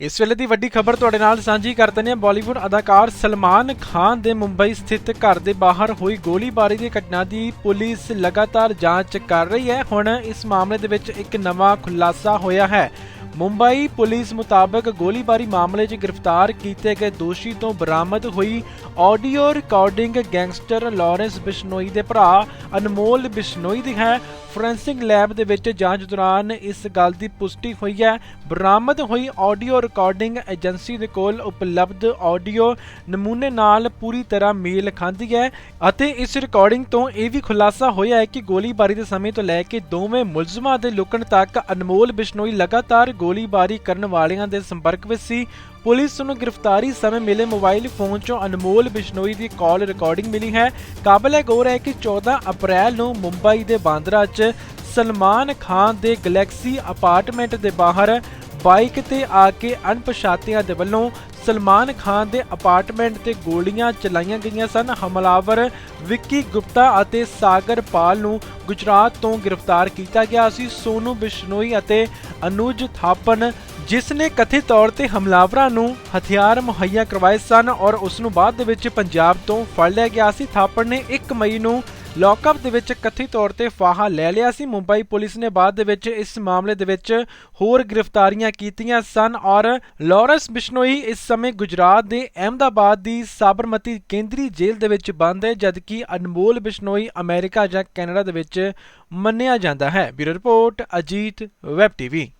ਇਸ ਵੇਲੇ ਦੀ ਵੱਡੀ ਖਬਰ ਤੁਹਾਡੇ ਨਾਲ ਸਾਂਝੀ ਕਰਦੇ ਨੇ ਬਾਲੀਵੁੱਡ ਅਦਾਕਾਰ ਸਲਮਾਨ ਖਾਨ ਦੇ ਮੁੰਬਈ ਸਥਿਤ ਘਰ ਦੇ ਬਾਹਰ ਹੋਈ ਗੋਲੀਬਾਰੀ ਦੀ ਘਟਨਾ ਦੀ ਪੁਲਿਸ ਲਗਾਤਾਰ ਜਾਂਚ ਕਰ ਰਹੀ ਹੈ। ਹੁਣ ਇਸ ਮਾਮਲੇ ਦੇ ਵਿੱਚ ਇੱਕ ਨਵਾਂ ਖੁਲਾਸਾ ਹੋਇਆ ਹੈ। ਮੁੰਬਈ ਪੁਲਿਸ ਮੁਤਾਬਕ ਗੋਲੀਬਾਰੀ ਮਾਮਲੇ 'ਚ ਗ੍ਰਿਫਤਾਰ ਕੀਤੇ ਗਏ ਦੋਸ਼ੀ ਤੋਂ ਬਰਾਮਦ ਹੋਈ audio recording gangster Lawrence Bishnoi ਦੇ ਭਰਾ ਅਨਮੋਲ ਬਿਸ਼ਨੋਈ ਦੀ ਹੈ। ਫੋਰੈਂਸਿਕ ਲੈਬ ਦੇ ਵਿੱਚ ਜਾਂਚ ਦੌਰਾਨ ਇਸ ਗੱਲ ਦੀ ਪੁਸ਼ਟੀ ਹੋਈ ਹੈ। ਬਰਾਮਦ ਹੋਈ ਆਡੀਓ ਰਿਕਾਰਡਿੰਗ ਏਜੰਸੀ ਦੇ ਕੋਲ ਉਪਲਬਧ ਆਡੀਓ ਨਮੂਨੇ ਨਾਲ ਪੂਰੀ ਤਰ੍ਹਾਂ ਮੇਲ ਖਾਂਦੀ ਹੈ ਅਤੇ ਇਸ ਰਿਕਾਰਡਿੰਗ ਤੋਂ ਇਹ ਵੀ ਖੁਲਾਸਾ ਹੋਇਆ ਹੈ ਕਿ ਗੋਲੀਬਾਰੀ ਦੇ ਸਮੇਂ ਤੋਂ ਲੈ ਕੇ ਦੋਵੇਂ ਮੁਲਜ਼ਮਾਂ ਦੇ ਲੁਕਣ ਤੱਕ ਅਨਮੋਲ ਬਿਸ਼ਨੋਈ ਲਗਾਤਾਰ ਗੋਲੀਬਾਰੀ ਕਰਨ ਵਾਲਿਆਂ ਦੇ ਸੰਪਰਕ ਵਿੱਚ ਸੀ। ਪੁਲਿਸ ਨੂੰ ਗ੍ਰਿਫਤਾਰੀ ਸਮੇਂ ਮਿਲੇ ਮੋਬਾਈਲ ਫੋਨ 'ਚੋਂ ਅਨਮੋਲ ਬਿਸ਼ਨੋਈ ਦੀ ਕਾਲ ਰਿਕਾਰਡਿੰਗ ਮਿਲੀ ਹੈ। ਕਾਬਲੇ ਗੌਰ ਹੈ ਕਿ 14 ਅਪ੍ਰੈਲ ਨੂੰ ਮੁੰਬਈ ਦੇ ਬਾਂਦਰਾ 'ਚ ਸਲਮਾਨ ਖਾਨ ਦੇ ਗੈਲੈਕਸੀ ਅਪਾਰਟਮੈਂਟ ਦੇ ਬਾਹਰ ਬਾਈਕ ਤੇ ਆ ਕੇ ਅਣਪਛਾਤਿਆਂ ਦੇ ਵੱਲੋਂ ਸਲਮਾਨ ਖਾਨ ਦੇ ਅਪਾਰਟਮੈਂਟ ਤੇ ਗੋਲੀਆਂ ਚਲਾਈਆਂ ਗਈਆਂ ਸਨ। ਹਮਲਾਵਰ ਵਿੱਕੀ ਗੁਪਤਾ ਅਤੇ ਸਾਗਰ ਪਾਲ ਨੂੰ ਗੁਜਰਾਤ ਤੋਂ ਗ੍ਰਿਫਤਾਰ ਕੀਤਾ ਗਿਆ ਸੀ। ਸੋਨੂ ਬਿਸ਼ਨੋਈ ਅਤੇ ਅਨੁਜ ਥਾਪਨ, ਜਿਸ ਨੇ ਕਥਿਤ ਤੌਰ ਤੇ ਹਮਲਾਵਰਾਂ ਨੂੰ ਹਥਿਆਰ ਮੁਹੱਈਆ ਕਰਵਾਏ ਸਨ ਔਰ ਉਸ ਨੂੰ ਬਾਅਦ ਦੇ ਵਿੱਚ ਪੰਜਾਬ ਤੋਂ ਫੜ ਲਿਆ ਗਿਆ ਸੀ। ਥਾਪੜ ਨੇ 1 ਮਈ ਨੂੰ ਲੌਕਅਪ ਦੇ ਵਿੱਚ ਕਥਿਤ ਤੌਰ ਤੇ ਫਾਹਾ ਲੈ ਲਿਆ ਸੀ। ਮੁੰਬਈ ਪੁਲਿਸ ਨੇ ਬਾਅਦ ਦੇ ਵਿੱਚ ਇਸ ਮਾਮਲੇ ਦੇ ਵਿੱਚ ਹੋਰ ਗ੍ਰਿਫਤਾਰੀਆਂ ਕੀਤੀਆਂ ਸਨ ਔਰ ਲਾਰੈਂਸ ਬਿਸ਼ਨੋਈ ਇਸ ਸਮੇਂ ਗੁਜਰਾਤ ਦੇ ਅਹਿਮਦਾਬਾਦ ਦੀ ਸਾਬਰਮਤੀ ਕੇਂਦਰੀ ਜੇਲ੍ਹ ਦੇ ਵਿੱਚ ਬੰਦ ਹੈ, ਜਦਕਿ ਅਨਮੋਲ ਬਿਸ਼ਨੋਈ ਅਮਰੀਕਾ ਜਾਂ ਕੈਨੇਡਾ ਦੇ ਵਿੱਚ ਮੰਨਿਆ ਜਾਂਦਾ ਹੈ। Bureau report, Ajit, web TV.